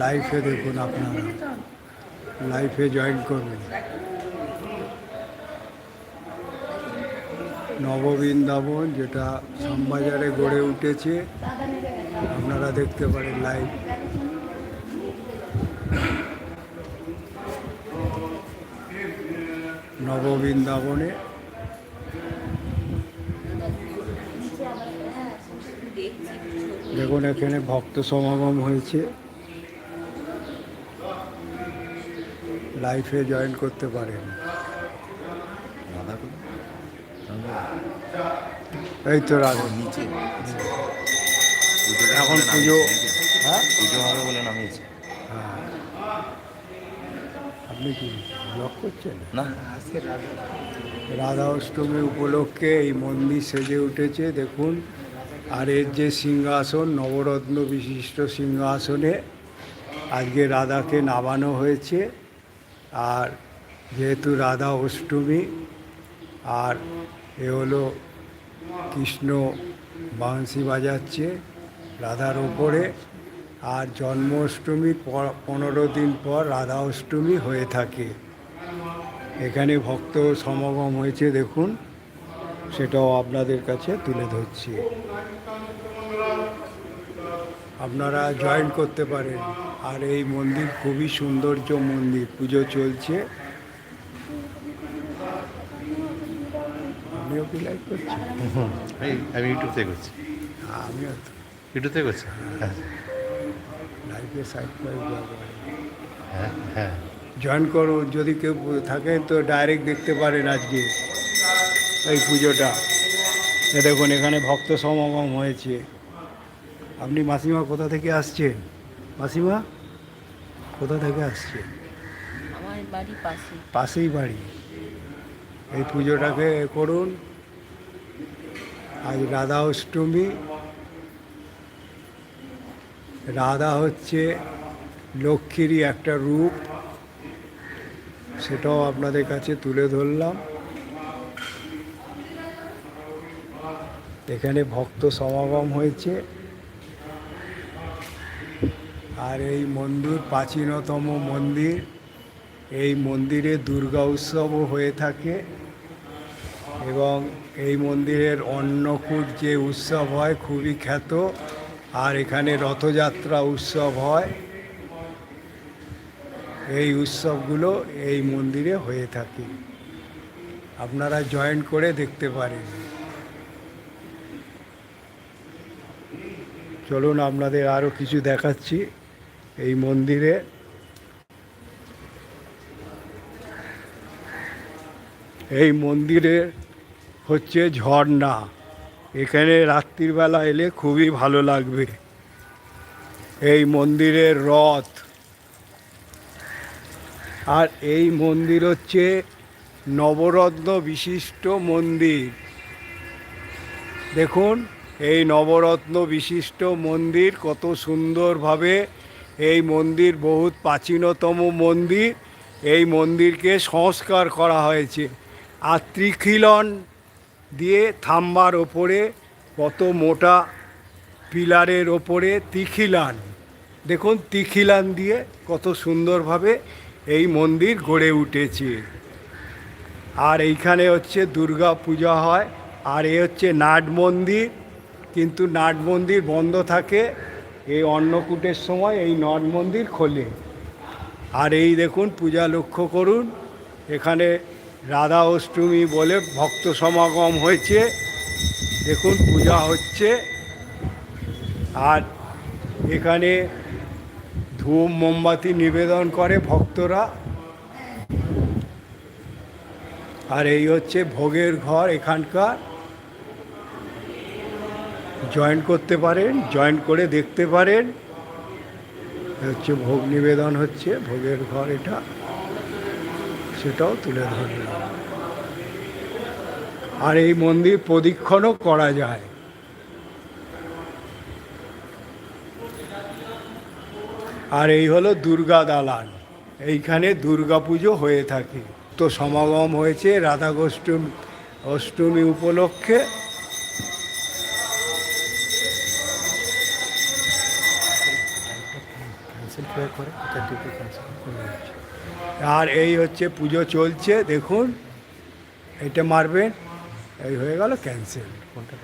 লাইফে দেখুন আপনারা। লাইফে জয়েন করুন। নববৃন্দাবন, যেটা শ্যামবাজারে গড়ে উঠেছে, আপনারা দেখতে পারেন লাইভ নববৃন্দাবনে দেখুন এখানে ভক্ত সমাগম হয়েছে। লাইফে জয়েন করতে পারেন। এই তো রাধা। নিচে এখন পুজো। হ্যাঁ? পুজো হবে বলে নামিয়েছে। হ্যাঁ। আপনি কি ব্লগ করছেন? না। রাধা অষ্টমী উপলক্ষে এই মন্দির সেজে উঠেছে দেখুন। আর এর যে সিংহাসন নবরত্ন বিশিষ্ট সিংহাসনে আজকে রাধাকে নামানো হয়েছে। আর যেহেতু রাধা অষ্টমী, আর এ হলো কৃষ্ণ বাঁশি বাজাচ্ছে রাধার ওপরে, আর জন্মাষ্টমী প- পনেরো দিন পর রাধা অষ্টমী হয়ে থাকে। এখানে ভক্ত সমাগম হয়েছে, দেখুন, সেটাও আপনাদের কাছে তুলে ধরছি। আপনারা জয়েন করতে পারেন। আর এই মন্দির খুবই সৌন্দর্য মন্দির পুজো চলছে। আমিও কি লাইক করছি? আমি ইউটিউব থেকে করছি। আমিও তো। ইউটিউব থেকে করছি? হ্যাঁ। লাইফে সাইড হ্যাঁ হ্যাঁ। জয়েন করো যদি কেউ থাকে তো ডাইরেক্ট দেখতে পারেন আজকে এই পুজোটা। এ দেখুন এখানে ভক্ত সমাগম হয়েছে। আপনি মাসিমা কোথা থেকে আসছেন? মাসিমা কোথা থেকে আসছে আমার বাড়ি পাশে পাশেই বাড়ি। এই পুজোটাকে করুন। আজ রাধা অষ্টমী। রাধা হচ্ছে লক্ষ্মীরই একটা রূপ। সেটাও আপনাদের কাছে তুলে ধরলাম। এখানে ভক্ত সমাগম হয়েছে। আর এই মন্দির, প্রাচীনতম মন্দির, এই মন্দিরে দুর্গা উৎসবও হয়ে থাকে এবং এই মন্দিরের অন্নকূট যে উৎসব হয় খুবই খ্যাত আর এখানে রথযাত্রা উৎসব হয়। এই উৎসবগুলো এই মন্দিরে হয়ে থাকে। আপনারা জয়েন করে দেখতে পারেন। চলুন আপনাদের আরও কিছু দেখাচ্ছি। এই মন্দিরে এই মন্দিরে হচ্ছে ঝর্ণা। এখানে রাত্রিবেলা এলে খুবই ভালো লাগবে। এই মন্দিরের রথ। আর এই মন্দির হচ্ছে নবরত্ন বিশিষ্ট মন্দির। দেখুন, এই নবরত্ন বিশিষ্ট মন্দির কত সুন্দরভাবে এই মন্দির বহুত প্রাচীনতম মন্দির। এই মন্দিরকে সংস্কার করা হয়েছে। আর ত্রিখিলন দিয়ে থাম্বার ওপরে কত মোটা পিলারের ওপরে তিখিলান দেখুন তিখিলান দিয়ে কত সুন্দরভাবে এই মন্দির গড়ে উঠেছে। আর এইখানে হচ্ছে দুর্গা পূজা হয়। আর এ হচ্ছে নাট মন্দির। কিন্তু নাট মন্দির বন্ধ থাকে এই অন্নকূটের সময় এই নাট মন্দির খোলে। আর এই দেখুন, পূজা লক্ষ্য করুন, এখানে রাধা অষ্টমী বলে ভক্ত সমাগম হয়েছে। দেখুন, পূজা হচ্ছে। আর এখানে ধূপ মোমবাতি নিবেদন করে ভক্তরা। আর এই হচ্ছে ভোগের ঘর এখানকার। জয়েন করতে পারেন জয়েন করে দেখতে পারেন। হচ্ছে ভোগ নিবেদন হচ্ছে, ভোগের ঘর এটা। সেটাও তুলে ধরলাম। আর এই মন্দির প্রদক্ষিণও করা যায়। আর এই হলো দুর্গা দালান। এইখানে দুর্গা পুজো হয়ে থাকে। তো সমাগম হয়েছে রাধা অষ্টমী অষ্টমী উপলক্ষে। কীভাবে করে ক্যান্সেল আর এই হচ্ছে পুজো চলছে, দেখুন, এটা মারবেন, এই হয়ে গেল ক্যান্সেল কোনটা